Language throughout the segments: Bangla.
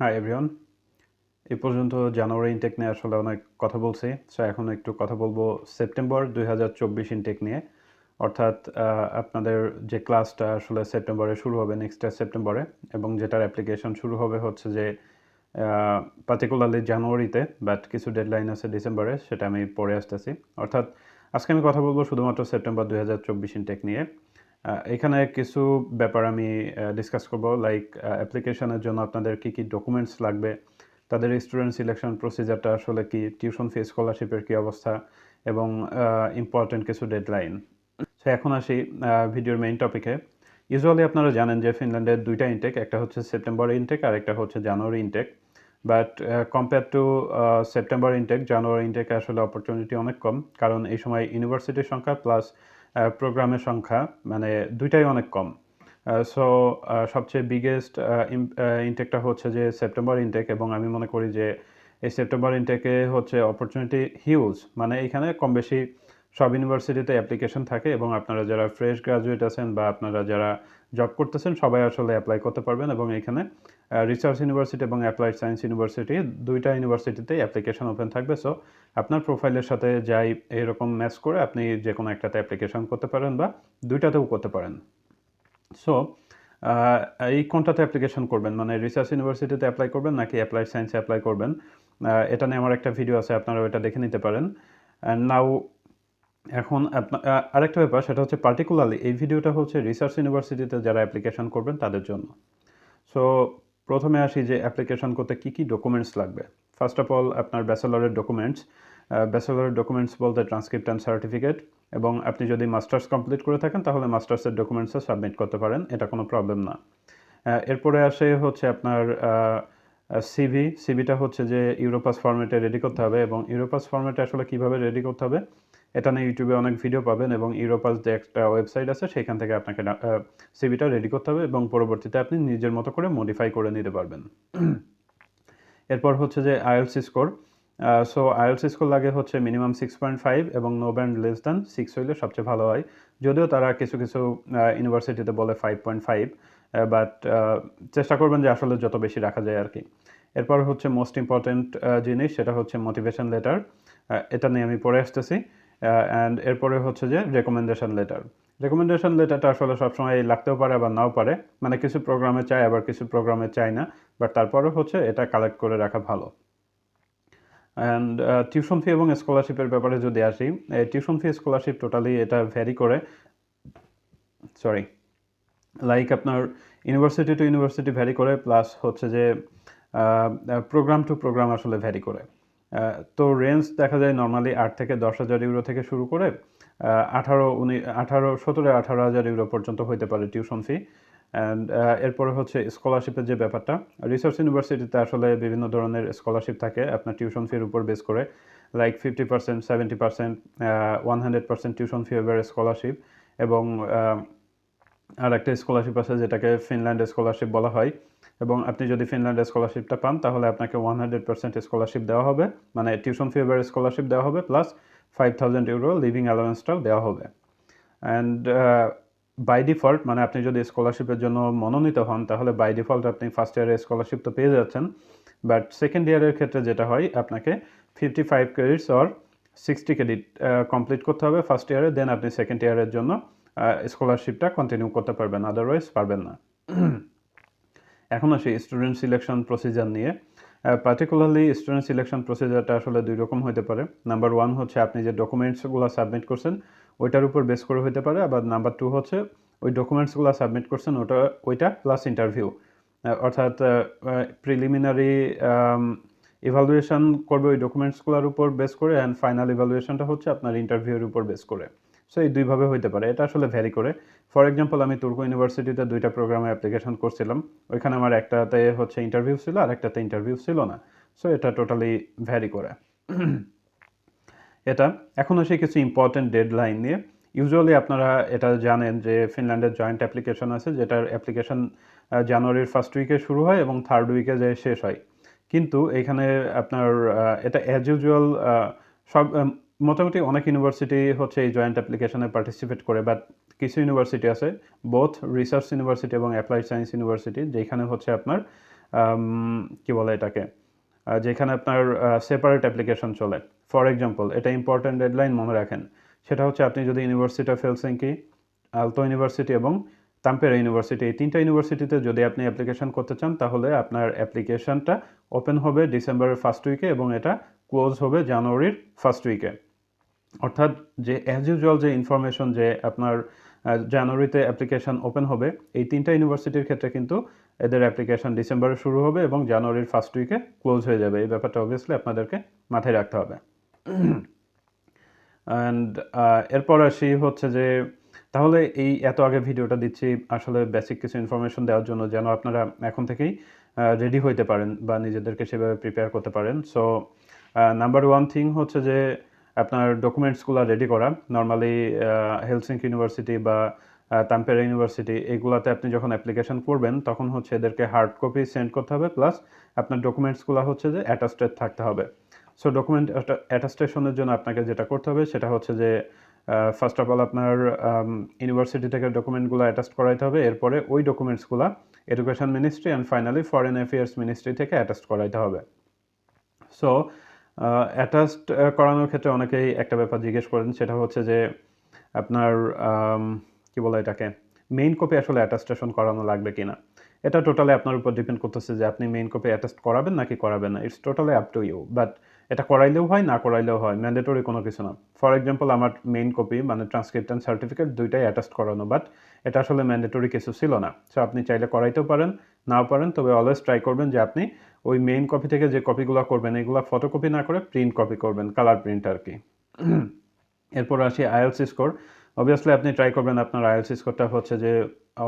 হাই এভরিওয়ান এ পর্যন্ত জানুয়ারি ইনটেক নিয়ে আসলে অনেক কথা বলছি। সো এখন একটু কথা বলব সেপ্টেম্বর দুই হাজার চব্বিশ ইনটেক নিয়ে। অর্থাৎ আপনাদের যে ক্লাসটা আসলে সেপ্টেম্বরে শুরু হবে নেক্সট সেপ্টেম্বরে, এবং যেটার অ্যাপ্লিকেশন শুরু হবে হচ্ছে যে পার্টিকুলারলি জানুয়ারিতে বাট কিছু ডেডলাইন আছে ডিসেম্বরে, সেটা আমি পরে আসতেছি। অর্থাৎ, আজকে আমি কথা বলব শুধুমাত্র সেপ্টেম্বর দুই হাজার চব্বিশ ইনটেক নিয়ে। এখানে কিছু ব্যাপার আমি ডিসকাস করব। লাইক অ্যাপ্লিকেশনের জন্য আপনাদের কি কি ডকুমেন্টস লাগবে? তাদের স্টুডেন্ট সিলেকশন প্রসিজারটা আসলে কি? টিউশন ফি স্কলারশিপের কি অবস্থা? এবং ইম্পর্টেন্ট কিছু ডেডলাইন সো এখন আসি ভিডিওর মেইন টপিকে ইউজুয়ালি আপনারা জানেন যে ফিনল্যান্ডের দুইটা ইনটেক একটা হচ্ছে সেপ্টেম্বর ইনটেক আর একটা হচ্ছে January intake but compare to September intake January ইনটেকে আসলে অপরচুনিটি অনেক কম। কারণ এই সময় ইউনিভার্সিটির সংখ্যা প্লাস প্রোগ্রামের সংখ্যা মানে দুইটাই অনেক কম। সো সবচেয়ে বিগেস্ট ইনটেকটা হচ্ছে যে সেপ্টেম্বর ইনটেক এবং আমি মনে করি যে এই সেপ্টেম্বর ইনটেকে হচ্ছে অপরচুনিটি হিউজ মানে এখানে কম বেশি সব ইউনিভার্সিটিতে অ্যাপ্লিকেশন থাকে এবং আপনারা যারা ফ্রেশ গ্রাজুয়েট আছেন বা আপনারা যারা জব করতেছেন সবাই আসলে অ্যাপ্লাই করতে পারবেন এবং এখানে রিসার্চ ইউনিভার্সিটি এবং অ্যাপ্লাইড সায়েন্স ইউনিভার্সিটি দুইটা ইউনিভার্সিটিতেই অ্যাপ্লিকেশন ওপেন থাকবে। সো আপনার প্রোফাইলের সাথে যাই এরকম ম্যাচ করে আপনি যে কোনো একটাতে অ্যাপ্লিকেশন করতে পারেন বা দুইটাতেও করতে পারেন। সো এই কোনটাতে অ্যাপ্লিকেশন করবেন? মানে রিসার্চ ইউনিভার্সিটিতে অ্যাপ্লাই করবেন নাকি অ্যাপ্লাইড সায়েন্সে অ্যাপ্লাই করবেন? এটা নিয়ে আমার একটা ভিডিও আছে আপনারা ওইটা দেখে নিতে পারেন। অ্যান্ড নাও এখন আরেকটা ব্যাপার, সেটা হচ্ছে পার্টিকুলারলি এই ভিডিওটা হচ্ছে রিসার্চ ইউনিভার্সিটিতে যারা অ্যাপ্লিকেশন করবেন তাদের জন্য। সো প্রথমে আসি যে অ্যাপ্লিকেশন করতে কী কী ডকুমেন্টস লাগবে। ফার্স্ট অফ অল আপনার ব্যাচেলরের ডকুমেন্টস ব্যাচেলরের ডকুমেন্টস বলতে ট্রান্সক্রিপ্ট অ্যান্ড সার্টিফিকেট এবং আপনি যদি মাস্টার্স কমপ্লিট করে থাকেন, তাহলে মাস্টার্সের ডকুমেন্টসও সাবমিট করতে পারেন, এটা কোনো প্রবলেম না। এরপরে আসে হচ্ছে আপনার সিভি সিভিটা হচ্ছে যে ইউরোপাস ফরম্যাটে রেডি করতে হবে এবং ইউরোপাস ফরম্যাটে আসলে কীভাবে রেডি করতে হবে? এটা নিয়ে ইউটিউবে অনেক ভিডিও পাবেন এবং ইউরোপাস যে একটা ওয়েবসাইট আছে, সেখান থেকে আপনাকে সিভিটা রেডি করতে হবে এবং পরবর্তীতে আপনি নিজের মতো করে মডিফাই করে নিতে পারবেন। এরপর হচ্ছে যে IELTS score so IELTS score লাগে হচ্ছে মিনিমাম সিক্স পয়েন্ট ফাইভ এবং no band less than six হইলে সবচেয়ে ভালো হয়। যদিও তারা কিছু কিছু ইউনিভার্সিটিতে বলে ফাইভ পয়েন্ট ফাইভ বাট চেষ্টা করবেন যে আসলে যত বেশি রাখা যায় আর কি এরপর হচ্ছে মোস্ট ইম্পর্ট্যান্ট জিনিস সেটা হচ্ছে মোটিভেশন লেটার এটা নিয়ে আমি পড়ে আসতেছি। অ্যান্ড এরপরে হচ্ছে যে রেকমেন্ডেশন লেটার রেকমেন্ডেশন লেটারটা আসলে সবসময় লাগতেও পারে আবার নাও পারে। মানে কিছু প্রোগ্রামে চায়, আবার কিছু প্রোগ্রামে চায় না। বাট তারপরে হচ্ছে এটা কালেক্ট করে রাখা ভালো। অ্যান্ড টিউশন ফি এবং স্কলারশিপের ব্যাপারে যদি আসি টিউশন ফি স্কলারশিপ টোটালি এটা ভ্যারি করে। সরি লাইক আপনার ইউনিভার্সিটি টু ইউনিভার্সিটি ভ্যারি করে প্লাস হচ্ছে যে প্রোগ্রাম টু প্রোগ্রাম আসলে ভ্যারি করে। তো রেঞ্জ দেখা যায় নর্মালি আট থেকে দশ হাজার ইউরো থেকে শুরু করে আঠারো, উনি, আঠারো, সতেরো, আঠারো হাজার ইউরো পর্যন্ত হইতে পারে টিউশন ফি অ্যান্ড এরপরে হচ্ছে স্কলারশিপের যে ব্যাপারটা রিসার্চ ইউনিভার্সিটিতে আসলে বিভিন্ন ধরনের স্কলারশিপ থাকে আপনার টিউশন ফির উপর বেস করে। Like fifty percent seventy percent one hundred percent tuition fee এবার স্কলারশিপ এবং আর একটা স্কলারশিপ আছে যেটাকে ফিনল্যান্ড স্কলারশিপ বলা হয়। এবং আপনি যদি ফিনল্যান্ড স্কলারশিপটা পান, তাহলে আপনাকে ওয়ান হান্ড্রেড পার্সেন্ট স্কলারশিপ দেওয়া হবে। মানে টিউশন ফি এবার স্কলারশিপ দেওয়া হবে plus five thousand euro living অ্যালাউয়েন্সটাও দেওয়া হবে। অ্যান্ড বাই ডিফল্ট মানে আপনি যদি স্কলারশিপের জন্য মনোনীত হন, তাহলে বাই ডিফল্ট আপনি ফার্স্ট ইয়ারে স্কলারশিপ তো পেয়ে যাচ্ছেন। বাট সেকেন্ড ইয়ারের ক্ষেত্রে যেটা হয়, আপনাকে fifty five credits or sixty credit complete করতে হবে ফার্স্ট ইয়ারে দেন আপনি সেকেন্ড ইয়ারের জন্য স্কলারশিপটা কন্টিনিউ করতে পারবেন আদারওয়াইজ পারবেন না। এখন আসি স্টুডেন্ট সিলেকশন প্রসিজার নিয়ে। পার্টিকুলারলি স্টুডেন্ট সিলেকশন প্রসিজারটা আসলে দুই রকম হতে পারে। নাম্বার ওয়ান হচ্ছে আপনি যে ডকুমেন্টসগুলো সাবমিট করছেন, ওইটার উপর বেস করে হতে পারে। আবার নাম্বার টু হচ্ছে ওই ডকুমেন্টসগুলো সাবমিট করছেন, ওটা, ওইটা প্লাস ইন্টারভিউ অর্থাৎ প্রিলিমিনারি ইভালুয়েশন করবে ওই ডকুমেন্টসগুলোর উপর বেস করে অ্যান্ড ফাইনাল ইভালুয়েশনটা হচ্ছে আপনার ইন্টারভিউর উপর বেস করে। সো এই দুইভাবে হইতে পারে। এটা আসলে ভ্যারি করে। ফর এক্সাম্পল আমি তুর্কো ইউনিভার্সিটিতে দুইটা প্রোগ্রামে অ্যাপ্লিকেশন করছিলাম। ওইখানে আমার একটাতে হচ্ছে ইন্টারভিউ ছিল, আর একটাতে ইন্টারভিউ ছিল না। সো এটা টোটালি ভ্যারি করে। এটা এখন আসে কিছু ইম্পর্টেন্ট ডেডলাইন নিয়ে। ইউজুয়ালি আপনারা এটা জানেন যে ফিনল্যান্ডের জয়েন্ট অ্যাপ্লিকেশন আছে, যেটার অ্যাপ্লিকেশন জানুয়ারির ফার্স্ট উইকে শুরু হয় এবং থার্ড উইকে যে শেষ হয়। কিন্তু এখানে আপনার এটা অ্যাজ ইউজুয়াল সব মোটামুটি অনেক ইউনিভার্সিটি হচ্ছে এই জয়েন্ট অ্যাপ্লিকেশনে পার্টিসিপেট করে বাট কিছু ইউনিভার্সিটি আছে বোথ রিসার্চ ইউনিভার্সিটি এবং অ্যাপ্লাইড সায়েন্স ইউনিভার্সিটি যেখানে হচ্ছে আপনার কি বলে এটাকে যেখানে আপনার সেপারেট অ্যাপ্লিকেশন চলে। ফর এক্সাম্পল এটা ইম্পর্ট্যান্ট ডেডলাইন মনে রাখেন, সেটা হচ্ছে আপনি যদি university of Helsinki Aalto university এবং তাম্পেরা ইউনিভার্সিটি এই তিনটা ইউনিভার্সিটিতে যদি আপনি অ্যাপ্লিকেশন করতে চান, তাহলে আপনার অ্যাপ্লিকেশনটা ওপেন হবে ডিসেম্বরের ফার্স্ট উইকে এবং এটা ক্লোজ হবে জানুয়ারির ফার্স্ট উইকে অর্থাৎ যে অ্যাজ ইউজুয়াল যে ইনফরমেশন যে আপনার জানুয়ারিতে অ্যাপ্লিকেশন ওপেন হবে, এই তিনটা ইউনিভার্সিটির ক্ষেত্রে কিন্তু এদের অ্যাপ্লিকেশন ডিসেম্বরে শুরু হবে এবং জানুয়ারির ফার্স্ট উইকে ক্লোজ হয়ে যাবে। এই ব্যাপারটা অবভিয়াসলি আপনাদেরকে মাথায় রাখতে হবে। অ্যান্ড এরপর আসি হচ্ছে যে, তাহলে এই এত আগে ভিডিওটা দিচ্ছি, আসলে বেসিক কিছু ইনফরমেশন দেওয়ার জন্য যেন আপনারা এখন থেকেই রেডি হইতে পারেন বা নিজেদেরকে সেভাবে প্রিপেয়ার করতে পারেন। সো নাম্বার ওয়ান থিং হচ্ছে যে আপনার ডকুমেন্টসগুলো রেডি করা। নর্মালি হেলসিঙ্ক ইউনিভার্সিটি বা তাম্পেরা ইউনিভার্সিটি এগুলাতে আপনি যখন অ্যাপ্লিকেশন করবেন, তখন হচ্ছে এদেরকে হার্ড কপি সেন্ড করতে হবে। প্লাস আপনার ডকুমেন্টসগুলো হচ্ছে যে অ্যাটাস্টেড থাকতে হবে। সো ডকুমেন্ট অ্যাটাস্টেশনের জন্য আপনাকে যেটা করতে হবে, সেটা হচ্ছে যে ফার্স্ট অফ অল আপনার ইউনিভার্সিটি থেকে ডকুমেন্টগুলো অ্যাটাস্ট করাইতে হবে। এরপরে ওই ডকুমেন্টসগুলো education ministry and finally foreign affairs ministry থেকে অ্যাটাস্ট করাইতে হবে। সো অ্যাটাস্ট করানোর ক্ষেত্রে অনেকেই একটা ব্যাপার জিজ্ঞেস করেন, সেটা হচ্ছে যে আপনার কি বলে এটাকে মেইন কপি আসলে অ্যাটাস্টেশন করানো লাগবে কিনা? এটা টোটালি আপনার উপর ডিপেন্ড করতেছে যে আপনি মেইন কপি অ্যাটাস্ট করাবেন নাকি করাবেন না। It's totally up to you but এটা করাইলেও হয়, না করাইলেও হয় ম্যান্ডেটরি কোনো কিছু না। ফর এক্সাম্পল আমার মেইন কপি মানে ট্রান্সক্রিপ্ট অ্যান্ড সার্টিফিকেট দুইটাই অ্যাটাস্ট করানো বাট এটা আসলে ম্যান্ডেটরি কিছু ছিল না। সো আপনি চাইলে করাইতেও পারেন, নাও পারেন, তবে অলওয়েজ ট্রাই করবেন যে আপনি ওই মেইন কপি থেকে যে কপিগুলো করবেন, এগুলো ফটোকপি না করে প্রিন্ট কপি করবেন কালার প্রিন্ট আর কি। এরপর আসি আইএলসি স্কোর অবভিয়াসলি আপনি ট্রাই করবেন আপনার আইএলসি স্কোরটা হচ্ছে যে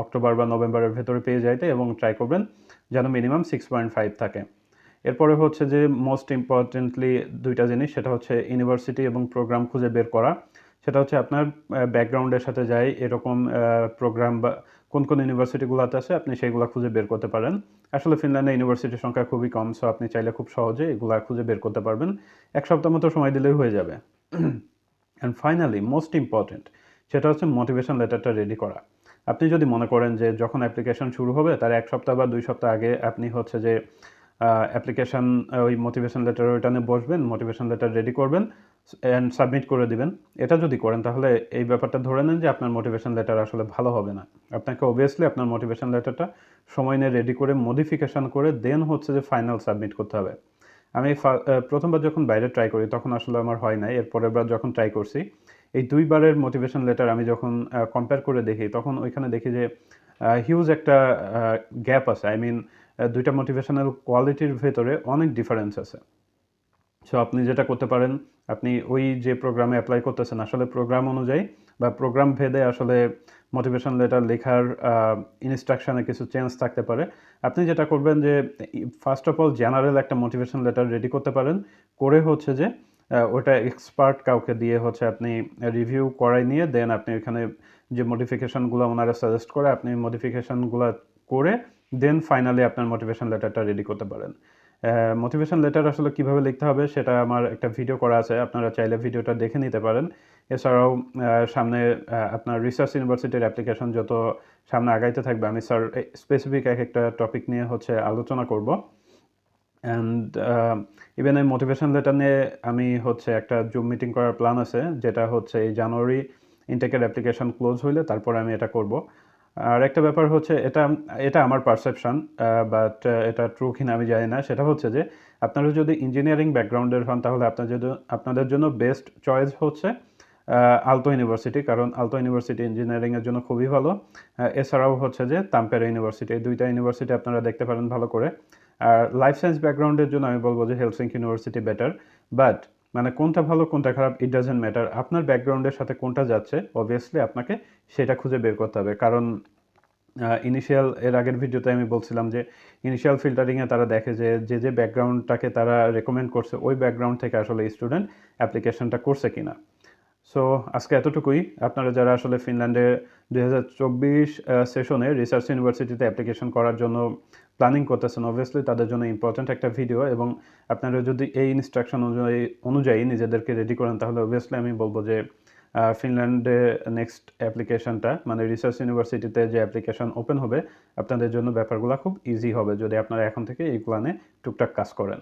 অক্টোবর বা নভেম্বরের ভেতরে পেয়ে যাইতে এবং ট্রাই করবেন যেন মিনিমাম সিক্স পয়েন্ট ফাইভ থাকে। এরপরে হচ্ছে যে মোস্ট ইম্পর্টেন্টলি দুইটা জিনিস, সেটা হচ্ছে ইউনিভার্সিটি এবং প্রোগ্রাম খুঁজে বের করা। সেটা হচ্ছে আপনার ব্যাকগ্রাউন্ডের সাথে যায় এরকম প্রোগ্রাম বা কোন কোন ইউনিভার্সিটিগুলোতে আছে, আপনি সেইগুলো খুঁজে বের করতে পারেন। আসলে ফিনল্যান্ডে ইউনিভার্সিটির সংখ্যা খুবই কম সো আপনি চাইলে খুব সহজে এগুলো খুঁজে বের করতে পারবেন। এক সপ্তাহ মতো সময় দিলেই হয়ে যাবে। অ্যান্ড ফাইনালি মোস্ট ইম্পর্টেন্ট সেটা হচ্ছে মোটিভেশন লেটারটা রেডি করা। আপনি যদি মনে করেন যে যখন অ্যাপ্লিকেশন শুরু হবে, তার এক সপ্তাহ বা দুই সপ্তাহ আগে আপনি হচ্ছে যে অ্যাপ্লিকেশন ওই মোটিভেশন লেটার ওইটা নিয়ে বসবেন মোটিভেশন লেটার রেডি করবেন অ্যান্ড সাবমিট করে দিবেন। এটা যদি করেন, তাহলে এই ব্যাপারটা ধরে নেন যে আপনার মোটিভেশন লেটার আসলে ভালো হবে না। আপনাকে অবভিয়াসলি আপনার মোটিভেশন লেটারটা সময় নিয়ে রেডি করে মডিফিকেশন করে দেন হচ্ছে যে ফাইনাল সাবমিট করতে হবে। আমি প্রথমবার যখন বাইরে ট্রাই করি, তখন আসলে আমার হয় নাই। এর পরের বার যখন ট্রাই করছি, এই দুইবারের মোটিভেশন লেটার আমি যখন কম্পেয়ার করে দেখি, তখন ওইখানে দেখি যে হিউজ একটা গ্যাপ আছে। আই মিন দুইটা মোটিভেশনাল কোয়ালিটির ভেতরে অনেক ডিফারেন্স আছে। সো আপনি যেটা করতে পারেন, আপনি ওই যে প্রোগ্রামে অ্যাপ্লাই করতেছেন, আসলে প্রোগ্রাম অনুযায়ী বা প্রোগ্রাম ভেদে আসলে মোটিভেশন লেটার লেখার ইনস্ট্রাকশনে কিছু চেঞ্জ থাকতে পারে। আপনি যেটা করবেন যে ফার্স্ট অফ অল জেনারেল একটা মোটিভেশন লেটার রেডি করতে পারেন। করে হচ্ছে যে ওটা এক্সপার্ট কাউকে দিয়ে হচ্ছে আপনি রিভিউ করাই নিয়ে দেন আপনি এখানে যে মডিফিকেশনগুলো ওনারা সাজেস্ট করে, আপনি মডিফিকেশনগুলো করে দেন ফাইনালি আপনার মোটিভেশন লেটারটা রেডি করতে পারেন। মোটিভেশন লেটার আসলে কীভাবে লিখতে হবে সেটা আমার একটা ভিডিও করা আছে, আপনারা চাইলে ভিডিওটা দেখে নিতে পারেন। এছাড়াও সামনে আপনার রিসার্চ ইউনিভার্সিটির অ্যাপ্লিকেশন যত সামনে আগাইতে থাকবে, আমি স্যার স্পেসিফিক এক একটা টপিক নিয়ে হচ্ছে আলোচনা করব। অ্যান্ড ইভেন এই মোটিভেশন লেটার নিয়ে আমি হচ্ছে একটা জুম মিটিং করার প্ল্যান আছে, যেটা হচ্ছে এই জানুয়ারি ইনটেকের অ্যাপ্লিকেশন ক্লোজ হইলে তারপরে আমি এটা করব। আর একটা ব্যাপার হচ্ছে, এটা এটা আমার পারসেপশন বাট এটা ট্রু কিনা আমি জানি না। সেটা হচ্ছে যে, আপনারা যদি ইঞ্জিনিয়ারিং ব্যাকগ্রাউন্ডের হন, তাহলে আপনাদের জন্য আপনাদের জন্য বেস্ট চয়েস হচ্ছে আলতো ইউনিভার্সিটি কারণ আলতো ইউনিভার্সিটি ইঞ্জিনিয়ারিংয়ের জন্য খুবই ভালো। এছাড়াও হচ্ছে যে তাম্পেরা ইউনিভার্সিটি এই দুইটা ইউনিভার্সিটি আপনারা দেখতে পারেন ভালো করে। আর লাইফ সায়েন্স ব্যাকগ্রাউন্ডের জন্য আমি বলব যে হেলসিঙ্ক ইউনিভার্সিটি বেটার বাট মানে কোনটা ভালো, কোনটা খারাপ ইট ডাজেন্ট ম্যাটার আপনার ব্যাকগ্রাউন্ডের সাথে কোনটা যাচ্ছে অবভিয়াসলি আপনাকে সেটা খুঁজে বের করতে হবে। কারণ ইনিশিয়াল এর আগের ভিডিওতে আমি বলছিলাম যে ইনিশিয়াল ফিল্টারিংয়ে তারা দেখে যে যে যে ব্যাকগ্রাউন্ডটাকে তারা রেকমেন্ড করছে, ওই ব্যাকগ্রাউন্ড থেকে আসলে স্টুডেন্ট অ্যাপ্লিকেশনটা করছে কিনা। সো আজকে এতটুকুই। আপনারা যারা আসলে ফিনল্যান্ডে দুই হাজার চব্বিশ সেশনে রিসার্চ ইউনিভার্সিটিতে অ্যাপ্লিকেশন করার জন্য প্ল্যানিং করতেছেন অবভিয়াসলি তাদের জন্য ইম্পর্টেন্ট একটা ভিডিও এবং আপনারা যদি এই ইনস্ট্রাকশন অনুযায়ী অনুযায়ী নিজেদেরকে রেডি করেন, তাহলে অবভিয়াসলি আমি বলব যে ফিনল্যান্ডে নেক্সট অ্যাপ্লিকেশনটা মানে রিসার্চ ইউনিভার্সিটিতে যে অ্যাপ্লিকেশন ওপেন হবে, আপনাদের জন্য ব্যাপারগুলো খুব ইজি হবে যদি আপনারা এখন থেকে এই প্ল্যানে টুকটাক কাজ করেন।